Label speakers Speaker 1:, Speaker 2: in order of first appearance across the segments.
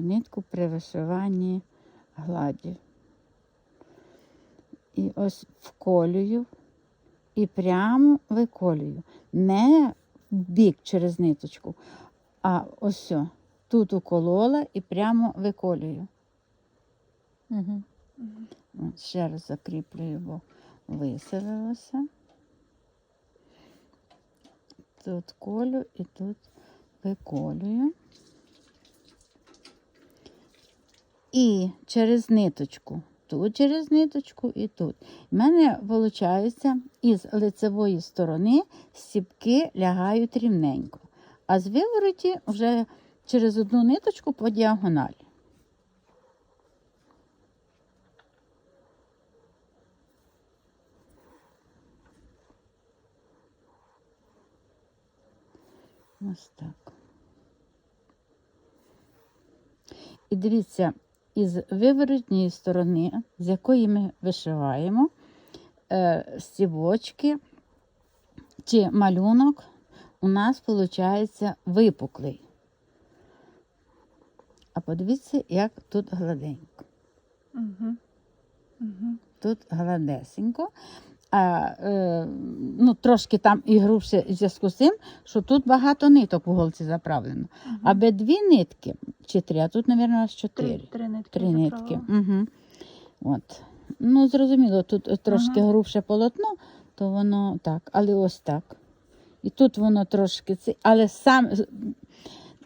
Speaker 1: Нитку при вишиванні гладі. І ось вколюю і прямо виколюю. Не в бік через ниточку, а ось тут уколола і прямо виколюю.
Speaker 2: Угу.
Speaker 1: От, ще раз закріплюю, бо виселилося. Тут колю і тут виколюю. І через ниточку. Тут через ниточку і тут. У мене виходить, із лицевої сторони стіпки лягають рівненько, а з вивороті вже через одну ниточку по діагоналі. Ось так. І дивіться, із виворотньої сторони, з якої ми вишиваємо, е, стібочки чи малюнок у нас виходить випуклий. А подивіться, як тут гладенько.
Speaker 2: Угу. Угу.
Speaker 1: Тут гладесенько. А, е, ну, трошки там і грубше в зв'язку з тим, що тут багато ниток у голці заправлено. Аби дві нитки, чи три, а тут, мабуть, аж чотири.
Speaker 2: Три, три нитки.
Speaker 1: Три нитки. Угу. От. Ну, зрозуміло, тут трошки
Speaker 2: Ага.
Speaker 1: грубше полотно, то воно так, але ось так. І тут воно трошки але сам.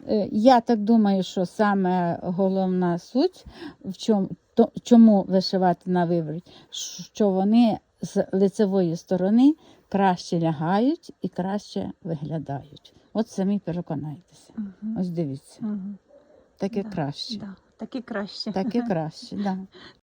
Speaker 1: е, Я так думаю, що саме головна суть, в чому, то, чому вишивати на виворіт, що вони з лицевої сторони краще лягають і краще виглядають. От самі переконайтеся.
Speaker 2: Мгм.
Speaker 1: Ось дивіться,
Speaker 2: Мгм.
Speaker 1: Таке краще.
Speaker 2: Да. таке краще.
Speaker 1: Таке краще, да.